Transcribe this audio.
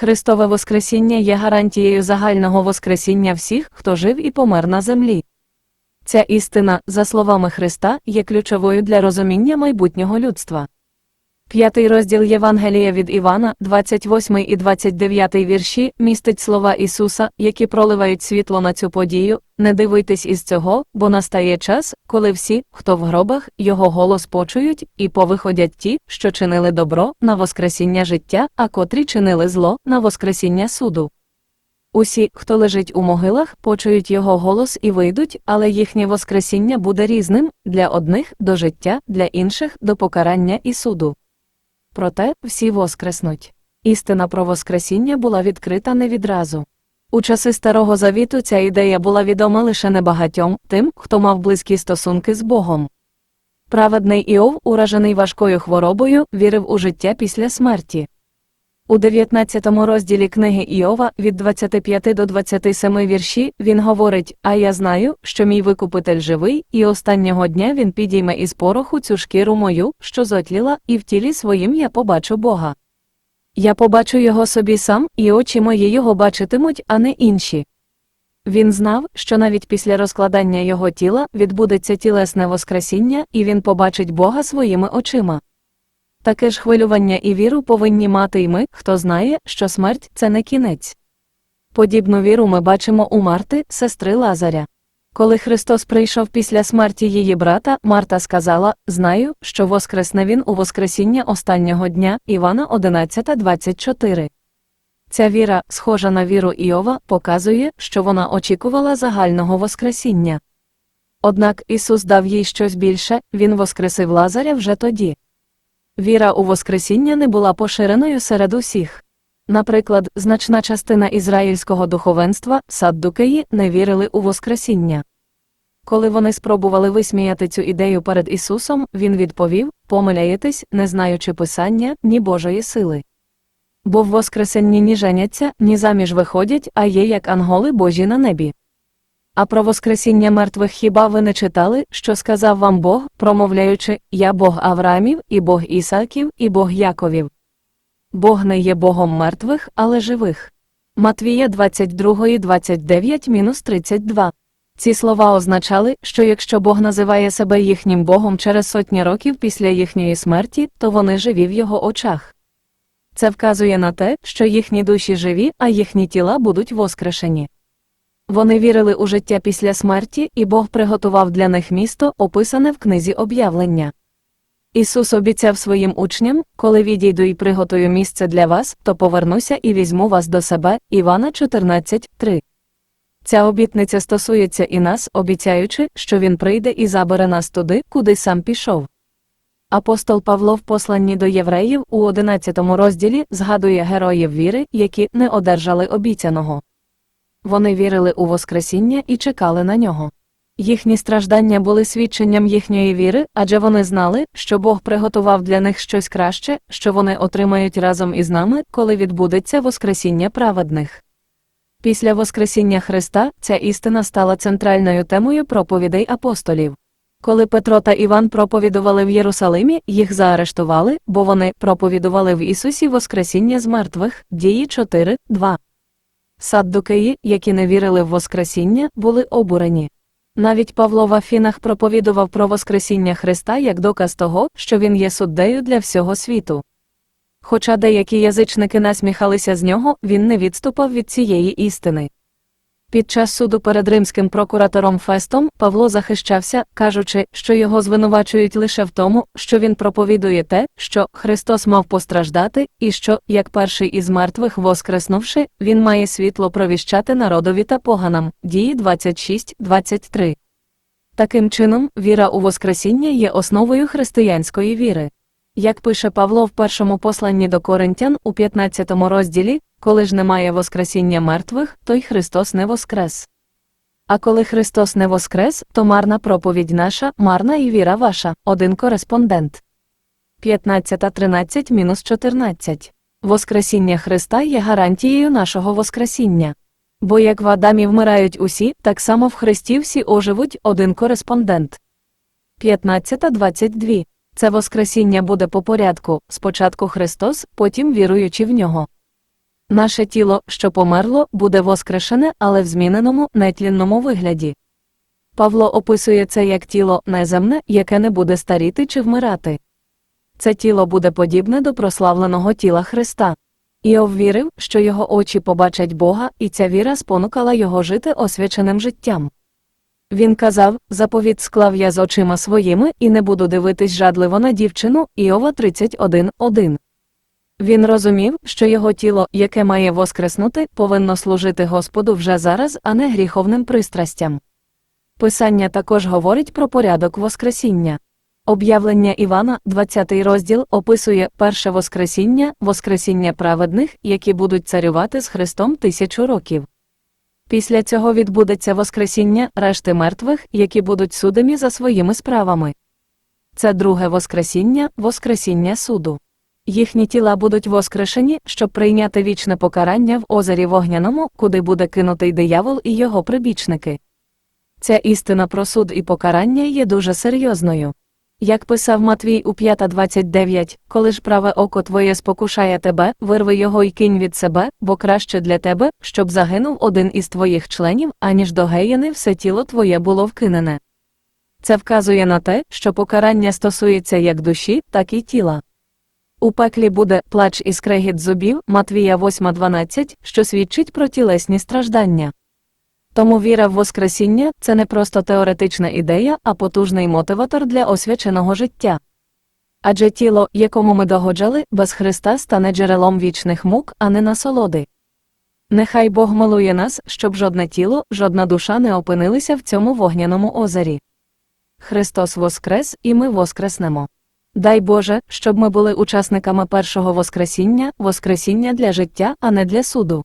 Христове Воскресіння є гарантією загального Воскресіння всіх, хто жив і помер на землі. Ця істина, за словами Христа, є ключовою для розуміння майбутнього людства. П'ятий розділ Євангелія від Івана, 28 і 29 вірші, містить слова Ісуса, які проливають світло на цю подію. Не дивуйтесь із цього, бо настає час, коли всі, хто в гробах, його голос почують, і повиходять ті, що чинили добро на воскресіння життя, а котрі чинили зло на воскресіння суду. Усі, хто лежить у могилах, почують його голос і вийдуть, але їхнє воскресіння буде різним для одних до життя, для інших до покарання і суду. Проте всі воскреснуть. Істина про Воскресіння була відкрита не відразу. У часи Старого Завіту ця ідея була відома лише небагатьом тим, хто мав близькі стосунки з Богом. Праведний Іов, уражений важкою хворобою, вірив у життя після смерті. У 19 розділі книги Іова від 25 до 27 вірші він говорить: А я знаю, що мій викупитель живий, і останнього дня він підійме із пороху цю шкіру мою, що зотліла, і в тілі своїм я побачу Бога. Я побачу його собі сам, і очі мої його бачитимуть, а не інші. Він знав, що навіть після розкладання його тіла відбудеться тілесне воскресіння, і він побачить Бога своїми очима. Таке ж хвилювання і віру повинні мати й ми, хто знає, що смерть це не кінець. Подібну віру ми бачимо у Марти, сестри Лазаря. Коли Христос прийшов після смерті її брата, Марта сказала: Знаю, що воскресне він у Воскресіння останнього дня Івана 11.24. Ця віра, схожа на віру Іова, показує, що вона очікувала загального Воскресіння. Однак Ісус дав їй щось більше, Він воскресив Лазаря вже тоді. Віра у Воскресіння не була поширеною серед усіх. Наприклад, значна частина ізраїльського духовенства, саддукеї, не вірили у Воскресіння. Коли вони спробували висміяти цю ідею перед Ісусом, Він відповів помиляєтесь, не знаючи Писання, ні Божої сили. Бо в Воскресенні ні женяться, ні заміж виходять, а є як анголи Божі на небі. А про Воскресіння мертвих хіба ви не читали, що сказав вам Бог, промовляючи Я Бог Авраамів, і Бог Ісаків, і Бог Яковів. Бог не є Богом мертвих, але живих. Матвія 22, 29 32. Ці слова означали, що якщо Бог називає себе їхнім Богом через сотні років після їхньої смерті, то вони живі в його очах. Це вказує на те, що їхні душі живі, а їхні тіла будуть воскрешені. Вони вірили у життя після смерті, і Бог приготував для них місто, описане в книзі об'явлення. Ісус обіцяв своїм учням, коли відійду і приготую місце для вас, то повернуся і візьму вас до себе. Івана 14.3. Ця обітниця стосується і нас, обіцяючи, що Він прийде і забере нас туди, куди сам пішов. Апостол Павло в посланні до євреїв у 11 розділі згадує героїв віри, які не одержали обіцяного. Вони вірили у Воскресіння і чекали на нього. Їхні страждання були свідченням їхньої віри, адже вони знали, що Бог приготував для них щось краще, що вони отримають разом із нами, коли відбудеться Воскресіння праведних. Після Воскресіння Христа ця істина стала центральною темою проповідей апостолів. Коли Петро та Іван проповідували в Єрусалимі, їх заарештували, бо вони проповідували в Ісусі Воскресіння з мертвих, дії 4, 2. Саддукеї, які не вірили в Воскресіння, були обурені. Навіть Павло в Афінах проповідував про Воскресіння Христа як доказ того, що він є суддею для всього світу. Хоча деякі язичники насміхалися з нього, він не відступав від цієї істини. Під час суду перед римським прокуратором Фестом Павло захищався, кажучи, що його звинувачують лише в тому, що він проповідує те, що Христос мав постраждати, і що, як перший із мертвих воскреснувши, він має світло провіщати народові та поганам. Дії 26-23. Таким чином, віра у Воскресіння є основою християнської віри. Як пише Павло в першому посланні до Коринтян у 15 розділі, коли ж немає Воскресіння мертвих, то й Христос не воскрес. А коли Христос не воскрес, то марна проповідь наша, марна і віра ваша, один кореспондент. 15.13-14 Воскресіння Христа є гарантією нашого Воскресіння. Бо як в Адамі вмирають усі, так само в Христі всі оживуть один кореспондент. 15.22 Це Воскресіння буде по порядку, спочатку Христос, потім віруючи в нього. Наше тіло, що померло, буде воскрешене, але в зміненому, нетлінному вигляді. Павло описує це як тіло неземне, яке не буде старіти чи вмирати. Це тіло буде подібне до прославленого тіла Христа. Іов вірив, що його очі побачать Бога, і ця віра спонукала його жити освяченим життям. Він казав: заповіт склав я з очима своїми і не буду дивитись жадливо на дівчину Іова 31.1. Він розумів, що його тіло, яке має воскреснути, повинно служити Господу вже зараз, а не гріховним пристрастям. Писання також говорить про порядок Воскресіння. Об'явлення Івана, 20 розділ, описує перше Воскресіння, Воскресіння праведних, які будуть царювати з Христом тисячу років. Після цього відбудеться Воскресіння решти мертвих, які будуть судимі за своїми справами. Це друге Воскресіння, Воскресіння суду. Їхні тіла будуть воскрешені, щоб прийняти вічне покарання в озері вогняному, куди буде кинутий диявол і його прибічники. Ця істина про суд і покарання є дуже серйозною. Як писав Матвій у 5.29, коли ж праве око твоє спокушає тебе, вирви його й кинь від себе, бо краще для тебе, щоб загинув один із твоїх членів, аніж до геєни все тіло твоє було вкинене. Це вказує на те, що покарання стосується як душі, так і тіла. У пеклі буде плач і скрегіт зубів Матвія 8.12, що свідчить про тілесні страждання. Тому віра в Воскресіння це не просто теоретична ідея, а потужний мотиватор для освяченого життя. Адже тіло, якому ми догоджали, без Христа стане джерелом вічних мук, а не насолоди. Нехай Бог милує нас, щоб жодне тіло, жодна душа не опинилися в цьому вогняному озері. Христос воскрес, і ми воскреснемо. Дай Боже, щоб ми були учасниками першого Воскресіння, Воскресіння для життя, а не для суду.